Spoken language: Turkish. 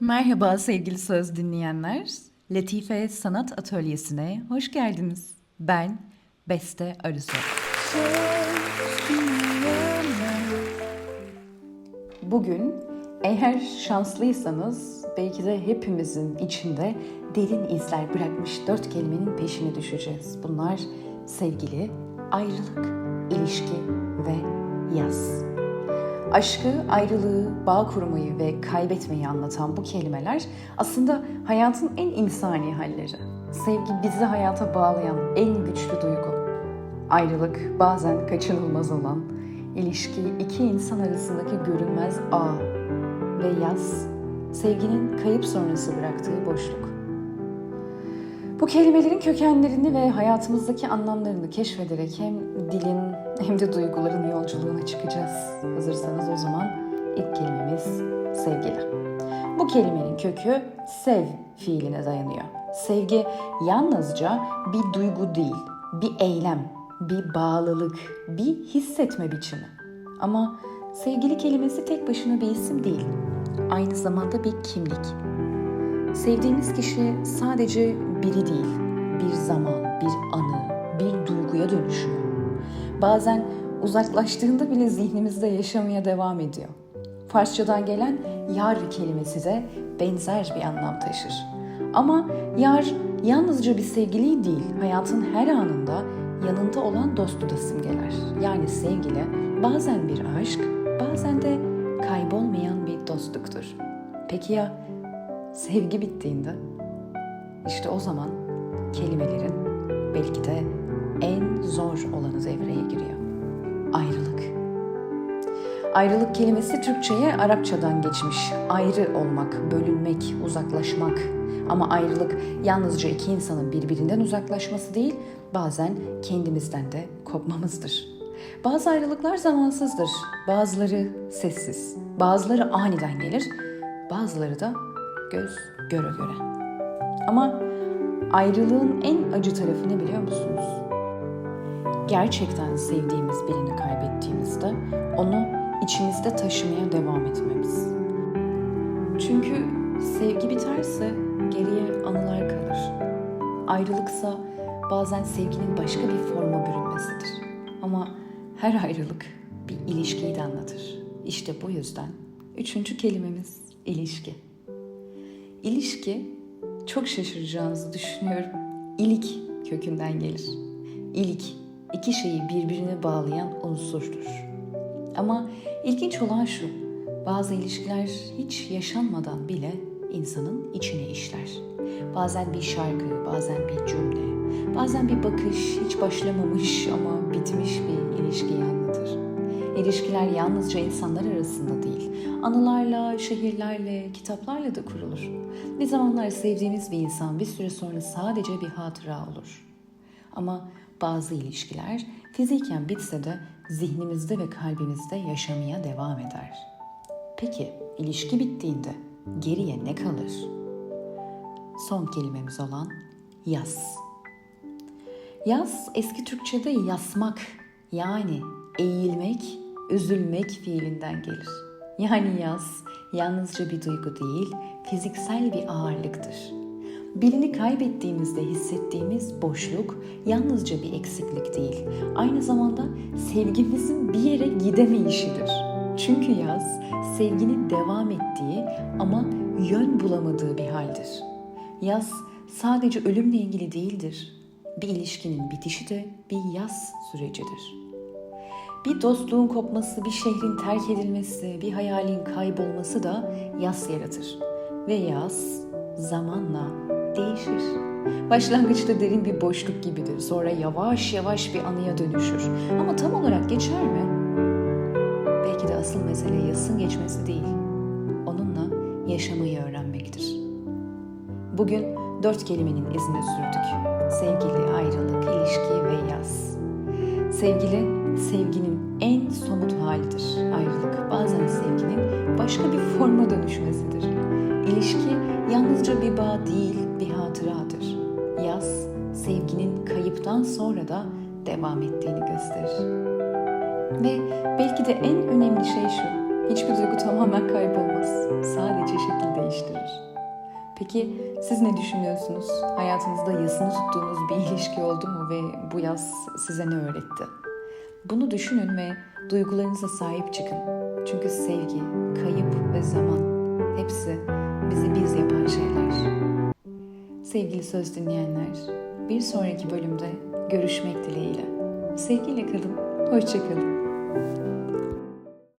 Merhaba sevgili söz dinleyenler. Latife Sanat Atölyesi'ne hoş geldiniz. Ben Beste Arısoy. Bugün eğer şanslıysanız belki de hepimizin içinde derin izler bırakmış dört kelimenin peşine düşeceğiz. Bunlar sevgili, ayrılık, ilişki ve yaz. Aşkı, ayrılığı, bağ kurmayı ve kaybetmeyi anlatan bu kelimeler aslında hayatın en insani halleri. Sevgi bizi hayata bağlayan en güçlü duygu. Ayrılık bazen kaçınılmaz olan, ilişki iki insan arasındaki görünmez ağ ve yaz sevginin kayıp sonrası bıraktığı boşluk. Bu kelimelerin kökenlerini ve hayatımızdaki anlamlarını keşfederek hem dilin hem de duyguların yolculuğuna çıkacağız. Hazırsanız o zaman ilk kelimemiz sevgili. Bu kelimenin kökü sev fiiline dayanıyor. Sevgi yalnızca bir duygu değil, bir eylem, bir bağlılık, bir hissetme biçimi. Ama sevgili kelimesi tek başına bir isim değil. Aynı zamanda bir kimlik. Sevdiğimiz kişi sadece biri değil, bir zaman, bir. Bazen uzaklaştığında bile zihnimizde yaşamaya devam ediyor. Farsçadan gelen yar kelimesi de benzer bir anlam taşır. Ama yar yalnızca bir sevgiliyi değil, hayatın her anında yanında olan dostu da simgeler. Yani sevgili bazen bir aşk, bazen de kaybolmayan bir dostluktur. Peki ya sevgi bittiğinde? İşte o zaman kelimelerin belki de en zor olanı devreye giriyor. Ayrılık. Ayrılık kelimesi Türkçe'ye Arapçadan geçmiş. Ayrı olmak, bölünmek, uzaklaşmak. Ama ayrılık yalnızca iki insanın birbirinden uzaklaşması değil, bazen kendimizden de kopmamızdır. Bazı ayrılıklar zamansızdır, bazıları sessiz, bazıları aniden gelir, bazıları da göz göre göre. Ama ayrılığın en acı tarafı ne biliyor musunuz? Gerçekten sevdiğimiz birini kaybettiğimizde onu içimizde taşımaya devam etmemiz. Çünkü sevgi biterse geriye anılar kalır. Ayrılıksa bazen sevginin başka bir forma bürünmesidir. Ama her ayrılık bir ilişkiyi de anlatır. İşte bu yüzden üçüncü kelimemiz ilişki. İlişki çok şaşıracağınızı düşünüyorum. İlik kökünden gelir. İlik iki şeyi birbirine bağlayan unsurdur. Ama ilginç olan şu, bazı ilişkiler hiç yaşanmadan bile insanın içine işler. Bazen bir şarkı, bazen bir cümle, bazen bir bakış hiç başlamamış ama bitmiş bir ilişkiyi anlatır. İlişkiler yalnızca insanlar arasında değil, anılarla, şehirlerle, kitaplarla da kurulur. Ne zamanlar sevdiğimiz bir insan bir süre sonra sadece bir hatıra olur. Ama bazı ilişkiler fiziken bitse de zihnimizde ve kalbimizde yaşamaya devam eder. Peki ilişki bittiğinde geriye ne kalır? Son kelimemiz olan yaz. Yaz eski Türkçe'de yasmak yani eğilmek, üzülmek fiilinden gelir. Yani yaz yalnızca bir duygu değil, fiziksel bir ağırlıktır. Birini kaybettiğimizde hissettiğimiz boşluk yalnızca bir eksiklik değil, aynı zamanda sevgimizin bir yere gidemeyişidir. Çünkü yaz sevginin devam ettiği ama yön bulamadığı bir haldir. Yaz sadece ölümle ilgili değildir. Bir ilişkinin bitişi de bir yaz sürecidir. Bir dostluğun kopması, bir şehrin terk edilmesi, bir hayalin kaybolması da yaz yaratır. Ve yaz zamanla değişir. Başlangıçta derin bir boşluk gibidir. Sonra yavaş yavaş bir anıya dönüşür. Ama tam olarak geçer mi? Belki de asıl mesele yazın geçmesi değil. Onunla yaşamayı öğrenmektir. Bugün dört kelimenin izine sürdük. Sevgili, ayrılık, ilişki ve yaz. Sevgili, sevginin en somut halidir. Ayrılık bazen sevginin başka bir forma dönüşmesidir. İlişki yalnızca bir bağ değil, bir hatıradır. Yaz, sevginin kayıptan sonra da devam ettiğini gösterir. Ve belki de en önemli şey şu, hiçbir duygu tamamen kaybolmaz. Sadece şekil değiştirir. Peki siz ne düşünüyorsunuz? Hayatınızda yasını tuttuğunuz bir ilişki oldu mu ve bu yas size ne öğretti? Bunu düşünün ve duygularınıza sahip çıkın. Çünkü sevgi, kayıp ve zaman hepsi bizi biz yapan şeyler. Sevgili söz dinleyenler, bir sonraki bölümde görüşmek dileğiyle. Sevgiyle kalın, hoşçakalın.